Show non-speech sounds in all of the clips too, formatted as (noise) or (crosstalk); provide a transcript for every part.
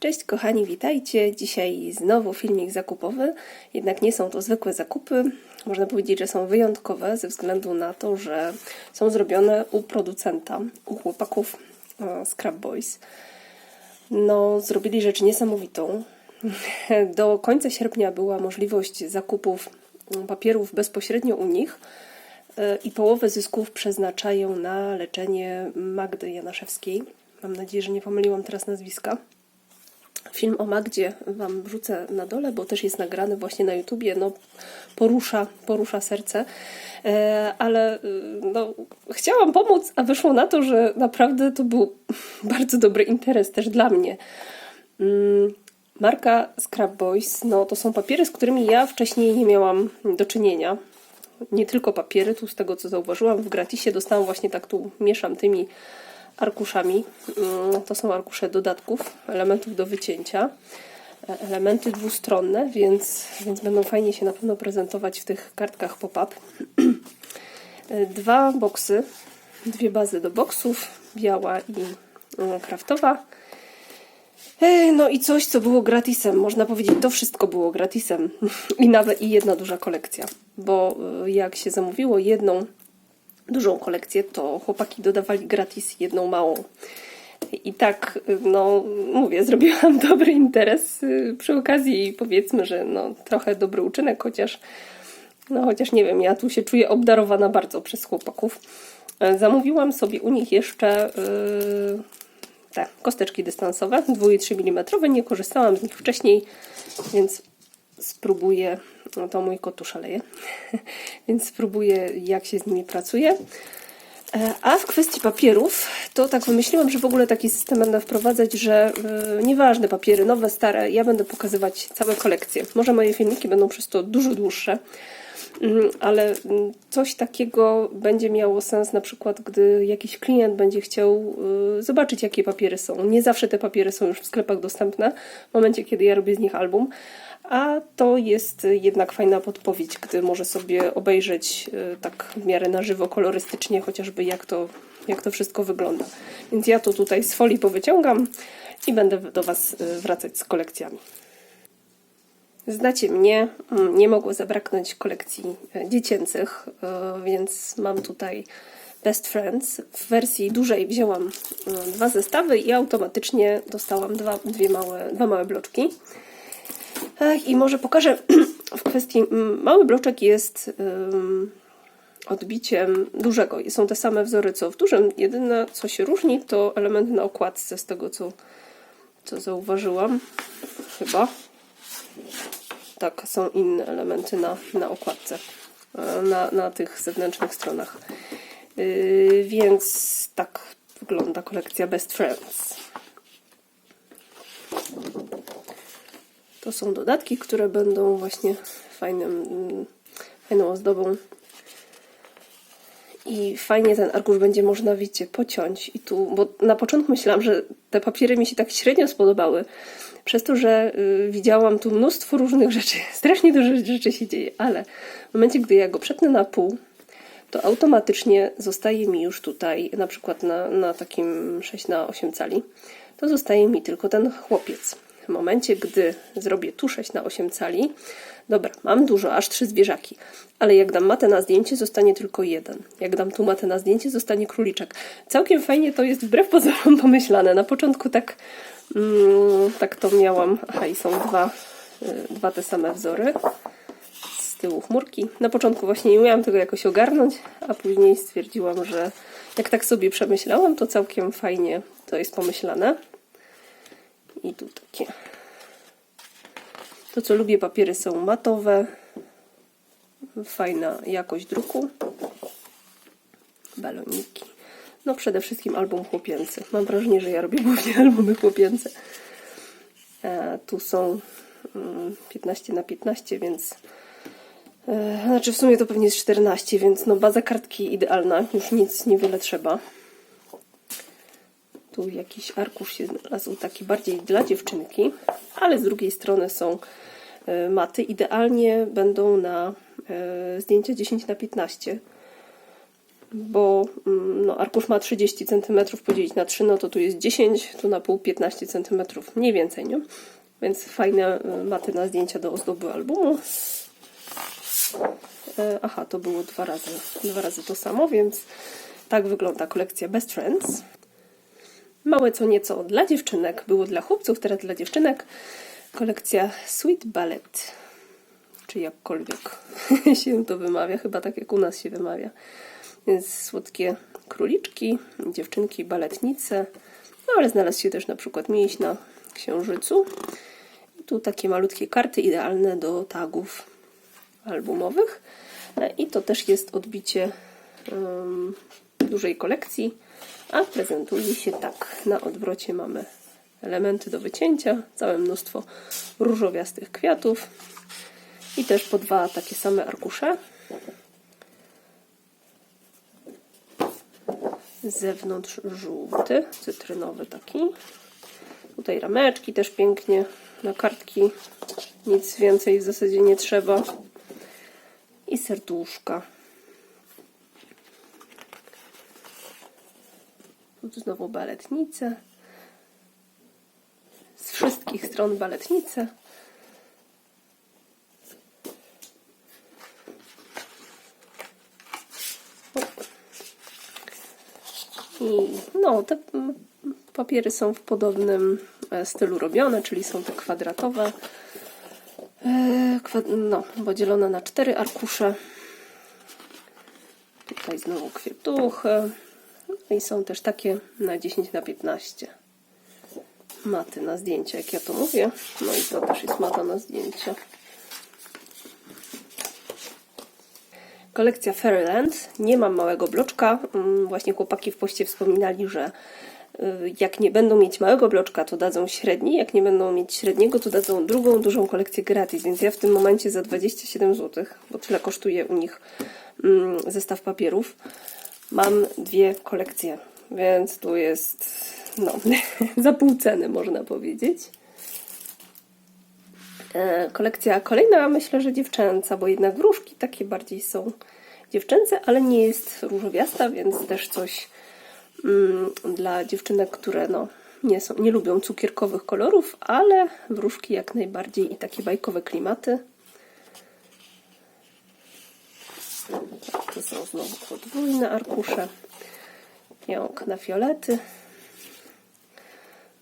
Cześć kochani, witajcie. Dzisiaj znowu filmik zakupowy, jednak nie są to zwykłe zakupy. Można powiedzieć, że są wyjątkowe ze względu na to, że są zrobione u producenta, u chłopaków e, Scrap Boys. No, zrobili rzecz niesamowitą. (laughs) Do końca sierpnia była możliwość zakupów papierów bezpośrednio u nich e, i połowę zysków przeznaczają na leczenie Magdy Janaszewskiej. Mam nadzieję, że nie pomyliłam teraz nazwiska. Film o Magdzie Wam wrzucę na dole, bo też jest nagrany właśnie na YouTubie. No, porusza, porusza serce. E, ale y, no, chciałam pomóc, a wyszło na to, że naprawdę to był (laughs) bardzo dobry interes też dla mnie. Mm, Marka Scrap Boys, no to są papiery, z którymi ja wcześniej nie miałam do czynienia. Nie tylko papiery, tu z tego co zauważyłam, w gratisie dostałam właśnie tak, tu mieszam tymi arkuszami. Mm, To są arkusze dodatków, elementów do wycięcia. E, Elementy dwustronne, więc, więc będą fajnie się na pewno prezentować w tych kartkach pop-up. E, Dwa boksy, dwie bazy do boksów, biała i e, kraftowa. No i coś, co było gratisem. Można powiedzieć, to wszystko było gratisem. (laughs) I nawet i jedna duża kolekcja. Bo jak się zamówiło jedną dużą kolekcję, to chłopaki dodawali gratis jedną małą. I tak, no mówię, zrobiłam (laughs) dobry interes y, przy okazji powiedzmy, że no trochę dobry uczynek, chociaż no chociaż nie wiem, ja tu się czuję obdarowana bardzo przez chłopaków. E, Zamówiłam sobie u nich jeszcze yy, te kosteczki dystansowe, 2 i 3 mm. Nie korzystałam z nich wcześniej, więc spróbuję. No to mój kot tu szaleje, (laughs) więc spróbuję, jak się z nimi pracuje. E, A w kwestii papierów, to tak wymyśliłam, że w ogóle taki system będę wprowadzać, że yy, nieważne papiery, nowe, stare, ja będę pokazywać całe kolekcje. Może moje filmiki będą przez to dużo dłuższe, Mm, ale mm, coś takiego będzie miało sens na przykład, gdy jakiś klient będzie chciał y, zobaczyć, jakie papiery są. Nie zawsze te papiery są już w sklepach dostępne, w momencie, kiedy ja robię z nich album, a to jest jednak fajna podpowiedź, gdy może sobie obejrzeć y, tak w miarę na żywo, kolorystycznie, chociażby jak to, jak to wszystko wygląda. Więc ja to tutaj z folii powyciągam i będę do Was y, wracać z kolekcjami. Znacie mnie, mm, nie mogło zabraknąć kolekcji e, dziecięcych, więc mam tutaj Best Friends. W wersji dużej wzięłam dwa zestawy i automatycznie dostałam dwa, dwie małe, dwa małe bloczki. Ech, I może pokażę (clears throat) w kwestii. mm, Mały bloczek jest ym, odbiciem dużego. Są te same wzory co w dużym. Jedyne co się różni to elementy na okładce, z tego co, co zauważyłam. Chyba tak, są inne elementy na, na okładce, e, na, na tych zewnętrznych stronach. Yy, więc tak wygląda kolekcja Best Friends. To są dodatki, które będą właśnie fajnym, fajną ozdobą. I fajnie ten arkusz będzie można, wiecie, pociąć. I tu, bo na początku myślałam, że te papiery mi się tak średnio spodobały. Przez to, że y, widziałam tu mnóstwo różnych rzeczy, (laughs) strasznie dużo rzeczy się dzieje, ale w momencie, gdy ja go przetnę na pół, to automatycznie zostaje mi już tutaj, na przykład na, na takim 6 na 8 cali, to zostaje mi tylko ten chłopiec. Momencie, gdy zrobię tu 6 na 8 cali, dobra, mam dużo, aż trzy zwierzaki, ale jak dam matę na zdjęcie, zostanie tylko jeden. Jak dam tu matę na zdjęcie, zostanie króliczek. Całkiem fajnie to jest wbrew pozorom (laughs) pomyślane. Na początku tak, mm, tak to miałam. Aha, i są dwa, y, dwa te same wzory z tyłu chmurki. Na początku właśnie nie umiałam tego jakoś ogarnąć, a później stwierdziłam, że jak tak sobie przemyślałam, to całkiem fajnie to jest pomyślane. I tu takie. To, co lubię, papiery są matowe. Fajna jakość druku. Baloniki. No przede wszystkim album chłopięcy. Mam wrażenie, że ja robię (laughs) głównie albumy chłopięce. E, tu są mm, 15 na 15, więc e, znaczy w sumie to pewnie jest 14, więc no baza kartki idealna. Już nic niewiele trzeba. Tu jakiś arkusz się znalazł, taki bardziej dla dziewczynki, ale z drugiej strony są e, maty. Idealnie będą na e, zdjęcia 10 na 15 bo mm, no, arkusz ma 30 cm podzielić na 3, no to tu jest 10, tu na pół 15 cm, mniej więcej, nie? Więc fajne y, maty na zdjęcia do ozdoby albumu. E, Aha, to było dwa razy, dwa razy to samo, więc tak wygląda kolekcja Best Friends. Małe co nieco dla dziewczynek było dla chłopców, teraz dla dziewczynek. Kolekcja Sweet Ballet, czy jakkolwiek (laughs) się to wymawia, chyba tak jak u nas się wymawia. Więc słodkie króliczki, dziewczynki baletnice, no ale znalazł się też na przykład mięś na księżycu. I tu takie malutkie karty idealne do tagów albumowych. E, I to też jest odbicie em, dużej kolekcji, a prezentuje się tak. Na odwrocie mamy elementy do wycięcia, całe mnóstwo różowiastych kwiatów i też po dwa takie same arkusze. Zewnątrz żółty, cytrynowy taki. Tutaj rameczki też pięknie na kartki. Nic więcej w zasadzie nie trzeba. I serduszka. Tu znowu baletnice. Z wszystkich stron baletnice. I no, te papiery są w podobnym e, stylu robione, czyli są te kwadratowe. E, no, podzielone na cztery arkusze. Tutaj znowu kwiatuchy. I są też takie na 10 na 15 maty na zdjęcia, jak ja to mówię. No i to też jest mata na zdjęcia. Kolekcja Fairyland. Nie mam małego bloczka. Mm, Właśnie chłopaki w poście wspominali, że y, jak nie będą mieć małego bloczka, to dadzą średni. Jak nie będą mieć średniego, to dadzą drugą dużą kolekcję gratis. Więc ja w tym momencie za 27 zł, bo tyle kosztuje u nich mm, zestaw papierów, mam dwie kolekcje. Więc tu jest no, (laughs) za pół ceny, można powiedzieć. E, kolekcja kolejna, myślę, że dziewczęca, bo jednak wróżki takie bardziej są dziewczęce, ale nie jest różowiasta, więc też coś mm, dla dziewczynek, które no, nie, są, nie lubią cukierkowych kolorów, ale wróżki jak najbardziej i takie bajkowe klimaty. Tak, to są znowu podwójne arkusze. Jąk na fiolety.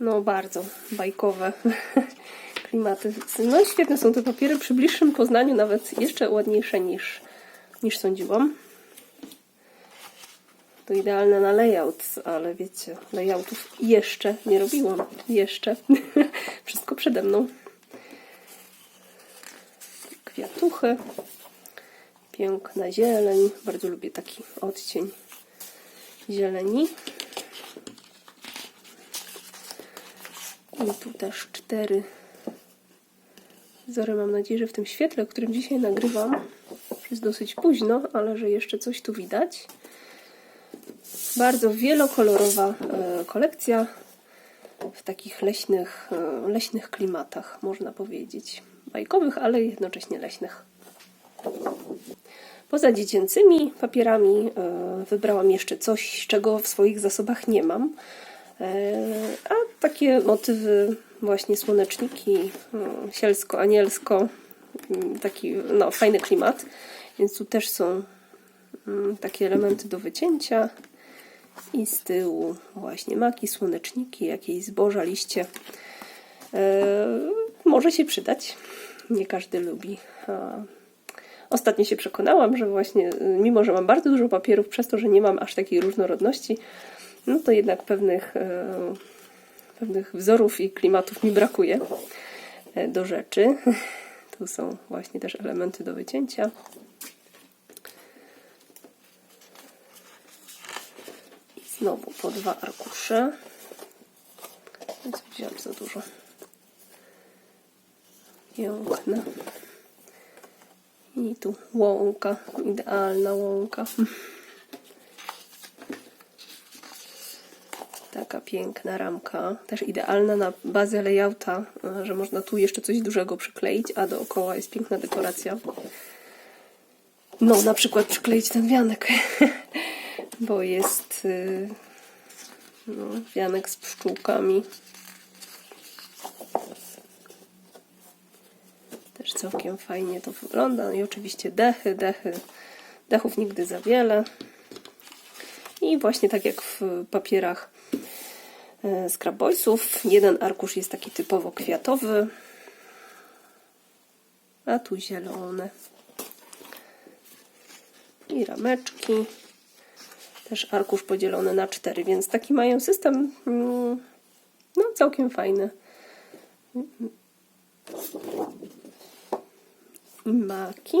No bardzo bajkowe (laughs) klimaty. No świetne są te papiery. Przy bliższym poznaniu nawet jeszcze ładniejsze niż, niż sądziłam. To idealne na layout, ale wiecie, layoutów jeszcze nie robiłam. Jeszcze. (laughs) Wszystko przede mną. Kwiatuchy. Piękna zieleń. Bardzo lubię taki odcień zieleni. I tu też cztery wzory. Mam nadzieję, że w tym świetle, którym dzisiaj nagrywam, jest dosyć późno, ale że jeszcze coś tu widać. Bardzo wielokolorowa e, kolekcja w takich leśnych, e, leśnych klimatach, można powiedzieć. Bajkowych, ale jednocześnie leśnych. Poza dziecięcymi papierami e, wybrałam jeszcze coś, czego w swoich zasobach nie mam. E, A takie motywy, właśnie słoneczniki, e, sielsko-anielsko, mm, taki no, fajny klimat. Więc tu też są mm, takie elementy do wycięcia. I z tyłu właśnie maki, słoneczniki, jakieś zboża, liście. Może się przydać. Nie każdy lubi. Ostatnio się przekonałam, że właśnie mimo, że mam bardzo dużo papierów, przez to, że nie mam aż takiej różnorodności, no to jednak pewnych, e, pewnych wzorów i klimatów mi brakuje e, do rzeczy. (laughs) Tu są właśnie też elementy do wycięcia. I znowu po dwa arkusze. Więc wziąłem za dużo. Piękne. I tu łąka, idealna łąka. Taka piękna ramka, też idealna na bazę layouta, że można tu jeszcze coś dużego przykleić, a dookoła jest piękna dekoracja. No, na przykład przykleić ten wianek. (laughs) bo jest y, no, wianek z pszczółkami. Całkiem fajnie to wygląda. No i oczywiście dechy, dechy. Dechów nigdy za wiele. I właśnie tak jak w papierach e, Scrap Boysów, jeden arkusz jest taki typowo kwiatowy, a tu zielone. I rameczki. Też arkusz podzielony na cztery, więc taki mają system mm, no całkiem fajny. Maki.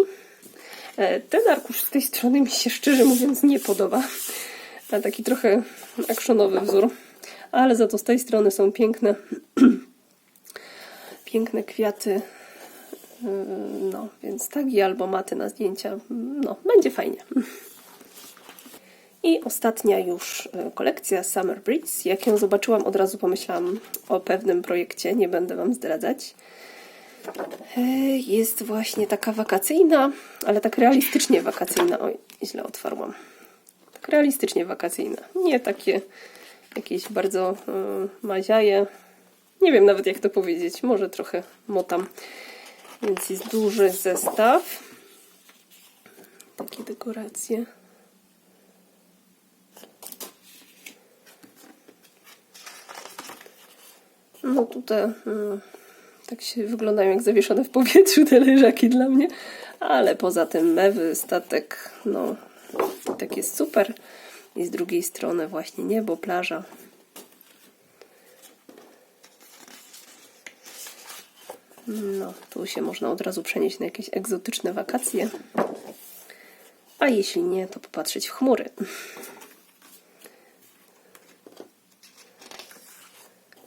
E, Ten arkusz z tej strony mi się szczerze mówiąc nie podoba. A taki trochę actionowy wzór. Ale za to z tej strony są piękne (clears throat) piękne kwiaty. Yy, No, więc tagi albo maty na zdjęcia. No, będzie fajnie. I ostatnia już kolekcja Summer Breeze. Jak ją zobaczyłam, od razu pomyślałam o pewnym projekcie, nie będę Wam zdradzać. E, Jest właśnie taka wakacyjna, ale tak realistycznie wakacyjna. Oj, źle otwarłam. Tak realistycznie wakacyjna. Nie takie jakieś bardzo y, maziaje. Nie wiem nawet jak to powiedzieć. Może trochę motam. Więc jest duży zestaw. Takie dekoracje. No tutaj mm, tak się wyglądają jak zawieszone w powietrzu te leżaki dla mnie. Ale poza tym mewy, statek, no tak jest super. I z drugiej strony właśnie niebo, plaża. No, tu się można od razu przenieść na jakieś egzotyczne wakacje. A jeśli nie, to popatrzeć w chmury.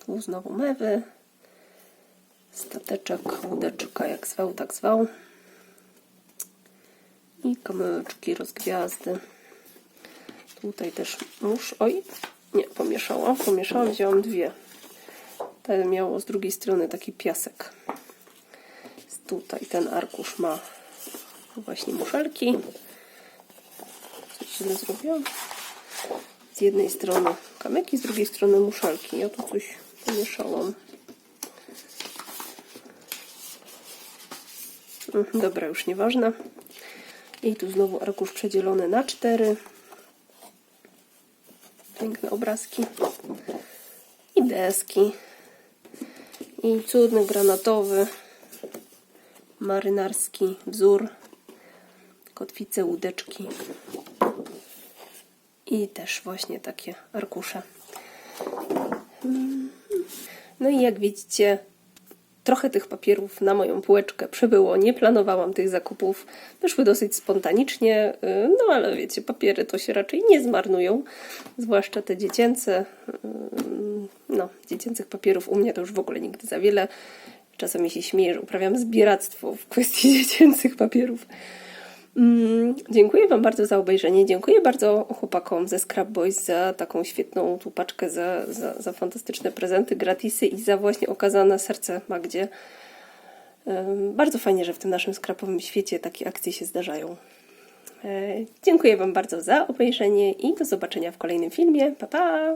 Tu znowu mewy. Stateczek, łódeczka, jak zwał, tak zwał. I kamyczki, rozgwiazdy. Tutaj też mórz. Oj, nie, pomieszałam. Pomieszałam, wzięłam dwie. Ten miało z drugiej strony taki piasek. Tutaj ten arkusz ma właśnie muszelki. Coś źle zrobiłam. Z jednej strony kamyki, z drugiej strony muszelki. Ja tu coś pomieszałam. Dobra, już nieważne. I tu znowu arkusz przedzielony na cztery. Piękne obrazki. I deski. I cudny granatowy, marynarski wzór. Kotwice, łódeczki. I też właśnie takie arkusze. No i jak widzicie, trochę tych papierów na moją półeczkę przybyło. Nie planowałam tych zakupów. Wyszły dosyć spontanicznie, y, no ale wiecie, papiery to się raczej nie zmarnują, zwłaszcza te dziecięce. Y, No, dziecięcych papierów u mnie to już w ogóle nigdy za wiele. Czasami się śmieję, że uprawiam zbieractwo w kwestii (laughs) dziecięcych papierów. Mm, Dziękuję Wam bardzo za obejrzenie. Dziękuję bardzo chłopakom ze Scrap Boys za taką świetną tu paczkę, za, za, za fantastyczne prezenty, gratisy i za właśnie okazane serce Magdzie. Bardzo fajnie, że w tym naszym skrapowym świecie takie akcje się zdarzają. E, Dziękuję Wam bardzo za obejrzenie i do zobaczenia w kolejnym filmie. Pa, pa!